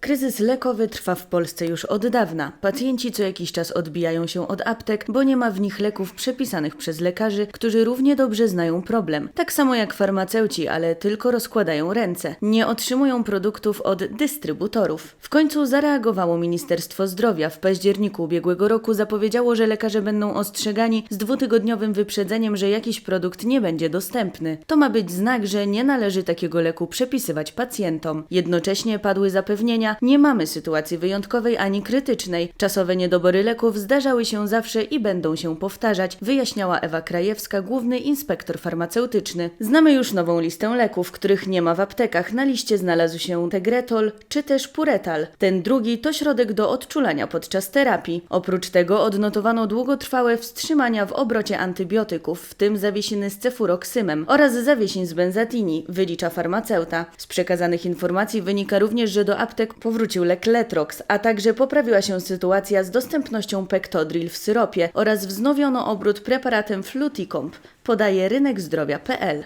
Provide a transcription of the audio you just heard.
Kryzys lekowy trwa w Polsce już od dawna. Pacjenci co jakiś czas odbijają się od aptek, bo nie ma w nich leków przepisanych przez lekarzy, którzy równie dobrze znają problem. Tak samo jak farmaceuci, ale tylko rozkładają ręce. Nie otrzymują produktów od dystrybutorów. W końcu zareagowało Ministerstwo Zdrowia. W październiku ubiegłego roku zapowiedziało, że lekarze będą ostrzegani z dwutygodniowym wyprzedzeniem, że jakiś produkt nie będzie dostępny. To ma być znak, że nie należy takiego leku przepisywać pacjentom. Jednocześnie padły zapewnienia, nie mamy sytuacji wyjątkowej ani krytycznej. Czasowe niedobory leków zdarzały się zawsze i będą się powtarzać, wyjaśniała Ewa Krajewska, główny inspektor farmaceutyczny. Znamy już nową listę leków, których nie ma w aptekach. Na liście znalazł się Tegretol czy też Puretal. Ten drugi to środek do odczulania podczas terapii. Oprócz tego odnotowano długotrwałe wstrzymania w obrocie antybiotyków, w tym zawiesiny z cefuroksymem oraz zawiesiń z benzatini, wylicza farmaceuta. Z przekazanych informacji wynika również, że do aptek powrócił lek Letrox, a także poprawiła się sytuacja z dostępnością Pectodril w syropie oraz wznowiono obrót preparatem Fluticomp, podaje rynekzdrowia.pl.